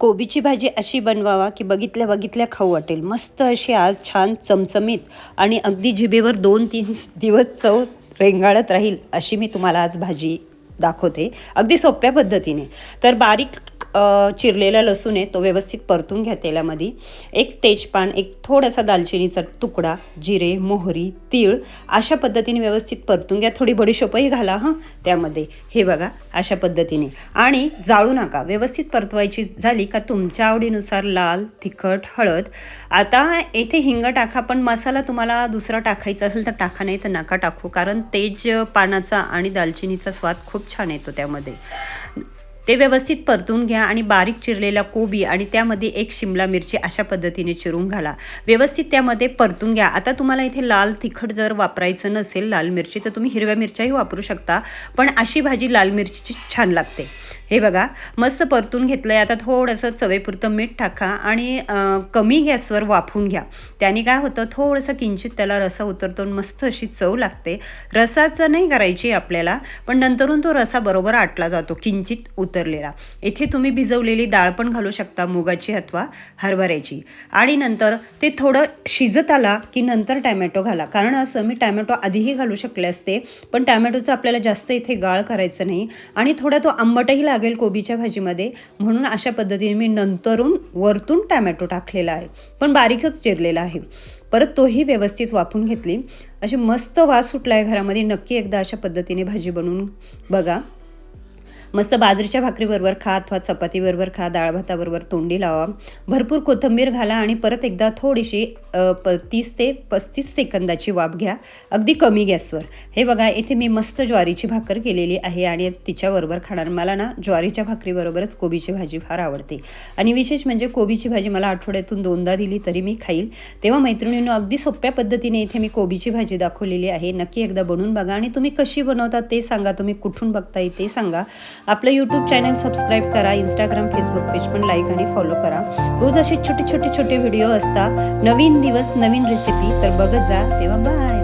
कोबीची भाजी अशी बनवावा की बघितल्या बघितल्या खाऊ वाटेल. मस्त अशी आज छान चमचमीत आणि अगदी जिभेवर दोन तीन दिवस चव रेंगाळत राहील अशी मी तुम्हाला आज भाजी दाखवते. अगदी सोप्या पद्धतीने. तर बारीक चिरलेला लसूण आहे तो व्यवस्थित परतून घ्या तेलामध्ये. एक तेजपान एक थोडासा दालचिनीचा तुकडा जिरे मोहरी तीळ अशा पद्धतीने व्यवस्थित परतून घ्या. थोडी बडीशोपही घाला हां त्यामध्ये. हे बघा अशा पद्धतीने. आणि जाळू नका. व्यवस्थित परतवायची झाली का तुमच्या आवडीनुसार लाल तिखट हळद. आता येथे हिंग टाका पण मसाला तुम्हाला दुसरा टाकायचा असेल तर टाका नाही तर नका टाकू कारण तेज पानाचा आणि दालचिनीचा स्वाद खूप छान येतो त्यामध्ये. ते व्यवस्थित परतून घ्या आणि बारीक चिरलेला कोबी आणि त्यामध्ये एक शिमला मिरची अशा पद्धतीने चिरून घाला. व्यवस्थित त्यामध्ये परतून घ्या. आता तुम्हाला इथे लाल तिखट जर वापरायचं नसेल लाल मिरची तर तुम्ही हिरव्या मिरच्याही वापरू शकता पण अशी भाजी लाल मिरचीची छान लागते. हे बघा मस्त परतून घेतलं आहे आता थोडंसं चवेपुरतं मीठ टाका आणि कमी गॅसवर वाफून घ्या. त्याने काय होतं थोडंसं किंचित त्याला रसा उतरतो आणि मस्त अशी चव लागते. रसाचं नाही करायची आपल्याला पण नंतरून तो रसा बरोबर आटला जातो किंचित उतरलेला. इथे तुम्ही भिजवलेली डाळ पण घालू शकता मुगाची अथवा हरभऱ्याची. आणि नंतर ते थोडं शिजत आला की नंतर टॅमॅटो घाला. कारण असं मी टॅमॅटो आधीही घालू शकले असते पण टॅमॅटोचं आपल्याला जास्त इथे गाळ करायचं नाही. आणि थोडा तो आंबटही लागेल कोबीच्या भाजीमध्ये. म्हणून अशा पद्धतीने मी नंतरून वरतून टॅमॅटो टाकलेला आहे. पण बारीकच चिरलेला आहे. परत तोही व्यवस्थित वाफून घेतली. अशी मस्त वास सुटला आहे घरामध्ये. नक्की एकदा अशा पद्धतीने भाजी बनवून बघा. मस्त बाजरीच्या भाकरीबरोबर खा अथवा चपातीबरोबर खा डाळ भाताबरोबर तोंडी लावा. भरपूर कोथिंबीर घाला आणि परत एकदा थोडीशी प तीस ते पस्तीस सेकंदाची वाफ घ्या. अगदी कमी गॅसवर. हे बघा इथे मी मस्त ज्वारीची भाकर केलेली आहे आणि तिच्याबरोबर खाणार. मला ना ज्वारीच्या भाकरीबरोबरच कोबीची भाजी फार आवडते. आणि विशेष म्हणजे कोबीची भाजी मला आठवड्यातून दोनदा दिली तरी मी खाईल. तेव्हा मैत्रिणींनो अगदी सोप्या पद्धतीने इथे मी कोबीची भाजी दाखवलेली आहे. नक्की एकदा बनवून बघा आणि तुम्ही कशी बनवता ते सांगा. तुम्ही कुठून बघताय ते सांगा. आपलं यूट्यूब चॅनल सबस्क्राईब करा इंस्टाग्राम फेसबुक पेज पण लाईक आणि फॉलो करा. रोज असे छोटे छोटे छोटे व्हिडिओ असतात. नवीन दिवस नवीन रेसिपी तर बघत जा. तेव्हा बाय